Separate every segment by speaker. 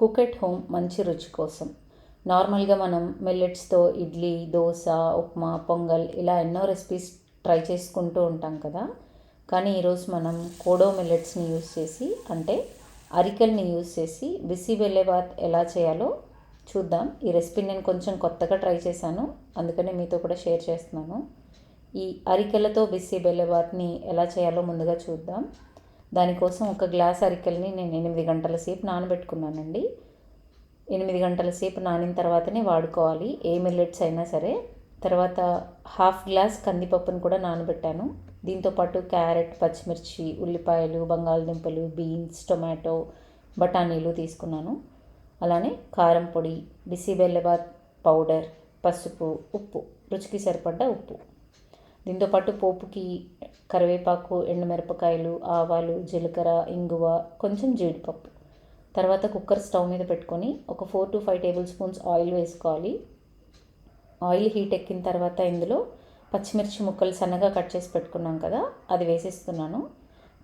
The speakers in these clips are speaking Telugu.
Speaker 1: కుక్ ఎట్ హోమ్ మంచి రుచి కోసం. నార్మల్గా మనం మిల్లెట్స్తో ఇడ్లీ దోశ ఉప్మా పొంగల్ ఇలా ఎన్నో రెసిపీస్ ట్రై చేసుకుంటూ ఉంటాం కదా. కానీ ఈరోజు మనం కోడో మిల్లెట్స్ని యూస్ చేసి అంటే అరికెల్ని యూస్ చేసి బిసి బెల్లెబాత్ ఎలా చేయాలో చూద్దాం. ఈ రెసిపీ నేను కొంచెం కొత్తగా ట్రై చేశాను అందుకనే మీతో కూడా షేర్ చేస్తున్నాను. ఈ అరికెలతో బిసి బెల్లెబాత్ని ఎలా చేయాలో ముందుగా చూద్దాం. దానికోసం ఒక గ్లాస్ అరికెల్ని నేను ఎనిమిది గంటల సేపు నానబెట్టుకున్నానండి. ఎనిమిది గంటల సేపు నానిన తర్వాతనే వాడుకోవాలి. ఏ మిల్లెట్స్ అయినా సరే. తర్వాత హాఫ్ గ్లాస్ కందిపప్పును కూడా నానబెట్టాను. దీంతోపాటు క్యారెట్ పచ్చిమిర్చి ఉల్లిపాయలు బంగాళదుంపలు బీన్స్ టొమాటో బఠానీలు తీసుకున్నాను. అలానే కారం పొడి బిసిబెల్లబాత్ పౌడర్ పసుపు ఉప్పు రుచికి సరిపడ్డ ఉప్పు. దీంతో పాటు పోపుకి కరివేపాకు ఎండుమిరపకాయలు ఆవాలు జీలకర్ర ఇంగువ కొంచెం జీడిపప్పు. తర్వాత కుక్కర్ స్టవ్ మీద పెట్టుకొని ఒక four to five table spoons oil వేసుకోవాలి. ఆయిల్ హీట్ ఎక్కిన తర్వాత ఇందులో పచ్చిమిర్చి ముక్కలు సన్నగా కట్ చేసి పెట్టుకున్నాం కదా అది వేసేస్తున్నాను.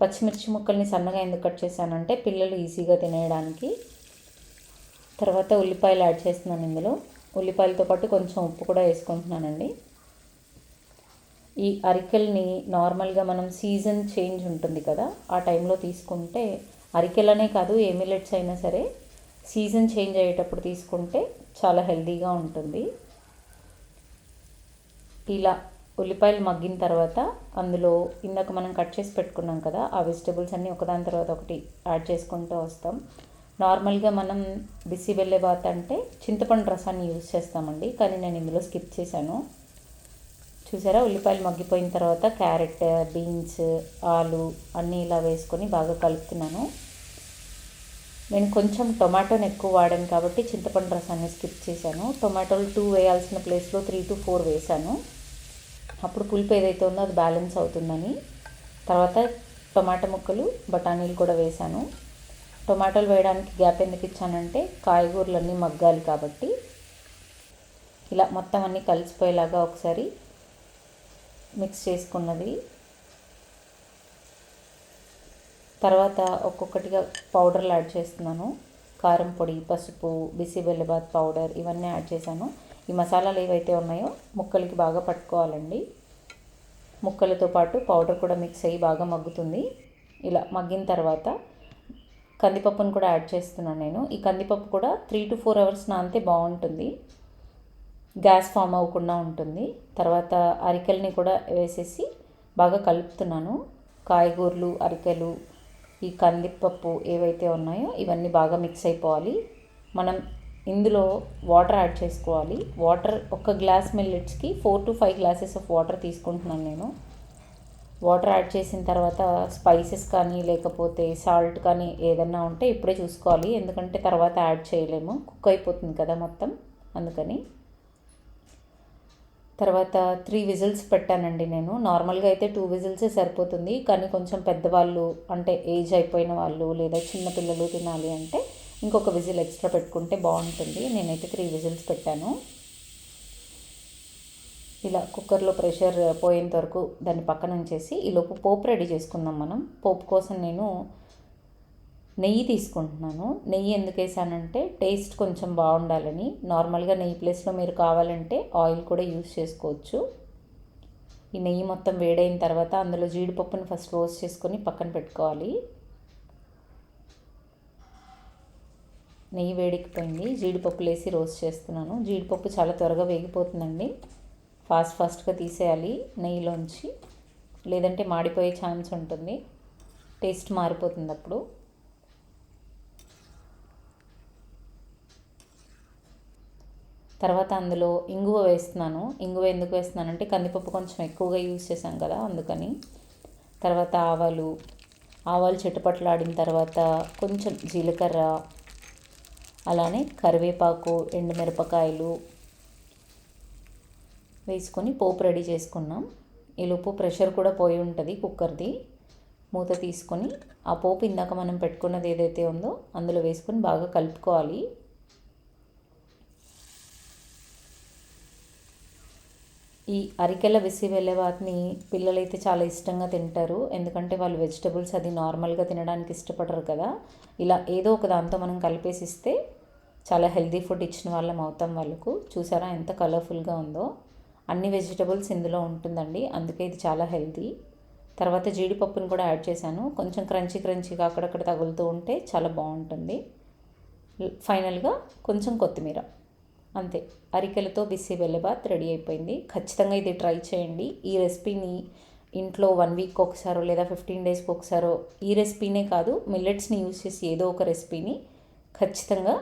Speaker 1: పచ్చిమిర్చి ముక్కల్ని సన్నగా ఎందుకు కట్ చేశానంటే పిల్లలు ఈజీగా తినేయడానికి. తర్వాత ఉల్లిపాయలు యాడ్ చేస్తున్నాను ఇందులో. ఉల్లిపాయలతో పాటు కొంచెం ఉప్పు కూడా వేసుకుంటున్నానండి. ఈ అరికెల్ని నార్మల్గా మనం సీజన్ చేంజ్ ఉంటుంది కదా ఆ టైంలో తీసుకుంటే అరికెలనే కాదు ఏ మిల్లెట్స్ అయినా సరే సీజన్ చేంజ్ అయ్యేటప్పుడు తీసుకుంటే చాలా హెల్దీగా ఉంటుంది. ఇలా ఉల్లిపాయలు మగ్గిన తర్వాత అందులో ఇందాక మనం కట్ చేసి పెట్టుకున్నాం కదా ఆ వెజిటబుల్స్ అన్నీ ఒకదాని తర్వాత ఒకటి యాడ్ చేసుకుంటూ వస్తాం. నార్మల్గా మనం బిసి బాత్ అంటే చింతపండు రసాన్ని యూజ్ చేస్తామండి కానీ నేను ఇందులో స్కిప్ చేశాను. చూసారా? ఉల్లిపాయలు మగ్గిపోయిన తర్వాత క్యారెట్ బీన్స్ ఆలు అన్నీ ఇలా వేసుకొని బాగా కలుపుతున్నాను. నేను కొంచెం టొమాటోని ఎక్కువ వాడాను కాబట్టి చింతపండు రసాన్ని స్కిప్ చేశాను. టొమాటోలు టూ వేయాల్సిన ప్లేస్లో త్రీ టు ఫోర్ వేసాను అప్పుడు పులుపు ఏదైతే ఉందో అది బ్యాలెన్స్ అవుతుందని. తర్వాత టొమాటో ముక్కలు బఠానీలు కూడా వేసాను టొమాటోలు వేయడానికి గ్యాప్ ఎందుకు ఇచ్చానంటే కాయగూరలన్నీ మగ్గాలి కాబట్టి. ఇలా మొత్తం అన్నీ కలిసిపోయేలాగా ఒకసారి మిక్స్ చేసుకున్నది. తర్వాత ఒక్కొక్కటిగా పౌడర్లు యాడ్ చేస్తున్నాను. కారం పొడి పసుపు బిసిబెల్లబాత్ పౌడర్ ఇవన్నీ యాడ్ చేశాను. ఈ మసాలాలు ఏవైతే ఉన్నాయో ముక్కలకి బాగా పట్టుకోవాలండి. ముక్కలతో పాటు పౌడర్ కూడా మిక్స్ అయ్యి బాగా మగ్గుతుంది. ఇలా మగ్గిన తర్వాత కందిపప్పును కూడా యాడ్ చేస్తున్నాను నేను. ఈ కందిపప్పు కూడా త్రీ టు ఫోర్ అవర్స్ నానితే బాగుంటుంది. గ్యాస్ ఫామ్ అవ్వకుండా ఉంటుంది. తర్వాత అరికెల్ని కూడా వేసేసి బాగా కలుపుతున్నాను. కాయగూరలు అరికెలు ఈ కందిపప్పు ఏవైతే ఉన్నాయో ఇవన్నీ బాగా మిక్స్ అయిపోవాలి. మనం ఇందులో వాటర్ యాడ్ చేసుకోవాలి. వాటర్ ఒక glass మిల్లెట్స్కి four to five glasses of water తీసుకుంటున్నాను నేను. వాటర్ యాడ్ చేసిన తర్వాత స్పైసెస్ కానీ లేకపోతే సాల్ట్ కానీ ఏదన్నా ఉంటే ఇప్పుడే చూసుకోవాలి. ఎందుకంటే తర్వాత యాడ్ చేయలేము. కుక్ అయిపోతుంది కదా మొత్తం. అందుకని తర్వాత త్రీ విజిల్స్ పెట్టానండి నేను. నార్మల్గా అయితే టూ విజిల్సే సరిపోతుంది కానీ కొంచెం పెద్దవాళ్ళు అంటే ఏజ్ అయిపోయిన వాళ్ళు లేదా చిన్నపిల్లలు తినాలి అంటే ఇంకొక విజిల్ ఎక్స్ట్రా పెట్టుకుంటే బాగుంటుంది. నేనైతే త్రీ విజిల్స్ పెట్టాను. ఇలా కుక్కర్లో ప్రెషర్ పోయేంత వరకు దాన్ని పక్కన ఉంచేసి ఈలోపు పోపు రెడీ చేసుకుందాం మనం. పోపు కోసం నేను నెయ్యి తీసుకుంటున్నాను. నెయ్యి ఎందుకు వేసానంటే టేస్ట్ కొంచెం బాగుండాలని. నార్మల్గా నెయ్యి ప్లేస్లో మీరు కావాలంటే ఆయిల్ కూడా యూస్ చేసుకోవచ్చు. ఈ నెయ్యి మొత్తం వేడైన తర్వాత అందులో జీడిపప్పుని ఫస్ట్ రోస్ట్ చేసుకొని పక్కన పెట్టుకోవాలి. నెయ్యి వేడికిపోయింది జీడిపప్పులు వేసి రోస్ట్ చేస్తున్నాను. జీడిపప్పు చాలా త్వరగా వేగిపోతుందండి. ఫాస్ట్ ఫాస్ట్గా తీసేయాలి నెయ్యిలోంచి. లేదంటే మాడిపోయే ఛాన్స్ ఉంటుంది. టేస్ట్ మారిపోతుంది అప్పుడు. తర్వాత అందులో ఇంగువ వేస్తున్నాను. ఇంగువ ఎందుకు వేస్తున్నానంటే కందిపప్పు కొంచెం ఎక్కువగా యూజ్ చేశాం కదా అందుకని. తర్వాత ఆవాలు ఆవాలు చెట్టుపట్లాడిన తర్వాత కొంచెం జీలకర్ర అలానే కరివేపాకు ఎండుమిరపకాయలు వేసుకొని పోపు రెడీ చేసుకున్నాం. ఈలోపు ప్రెషర్ కూడా పోయి ఉంటుంది కుక్కర్ది. మూత తీసుకొని ఆ పోపు ఇందాక మనం పెట్టుకున్నది ఏదైతే ఉందో అందులో వేసుకొని బాగా కలుపుకోవాలి. ఈ అరికెల విసి వెళ్ళే వాటిని పిల్లలైతే చాలా ఇష్టంగా తింటారు. ఎందుకంటే వాళ్ళు వెజిటబుల్స్ అది నార్మల్గా తినడానికి ఇష్టపడరు కదా. ఇలా ఏదో ఒక దాంతో మనం కలిపేసి ఇస్తే చాలా హెల్దీ ఫుడ్ ఇచ్చిన వాళ్ళం అవుతాం వాళ్ళకు. చూసారా ఎంత కలర్ఫుల్గా ఉందో. అన్ని వెజిటబుల్స్ ఇందులో ఉంటుందండి. అందుకే ఇది చాలా హెల్దీ. తర్వాత జీడిపప్పుని కూడా యాడ్ చేశాను. కొంచెం క్రంచీ క్రంచీగా అక్కడక్కడ తగులుతూ ఉంటే చాలా బాగుంటుంది. ఫైనల్గా కొంచెం కొత్తిమీర. అంతే. అరికెలతో బిస్సీ బెల్లబాత్ రెడీ అయిపోయింది. ఖచ్చితంగా ఇది ట్రై చేయండి. ఈ రెసిపీని ఇంట్లో వన్ వీక్ ఒకసారో లేదా ఫిఫ్టీన్ డేస్కి ఒకసారో ఈ రెసిపీనే కాదు మిల్లెట్స్ని యూజ్ చేసి ఏదో ఒక రెసిపీని ఖచ్చితంగా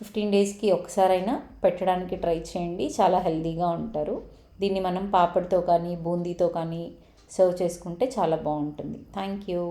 Speaker 1: ఫిఫ్టీన్ డేస్కి ఒకసారైనా పెట్టడానికి ట్రై చేయండి. చాలా హెల్దీగా ఉంటారు. దీన్ని మనం పాపడ్తో కానీ బూందీతో కానీ సర్వ్ చేసుకుంటే చాలా బాగుంటుంది. Thank you.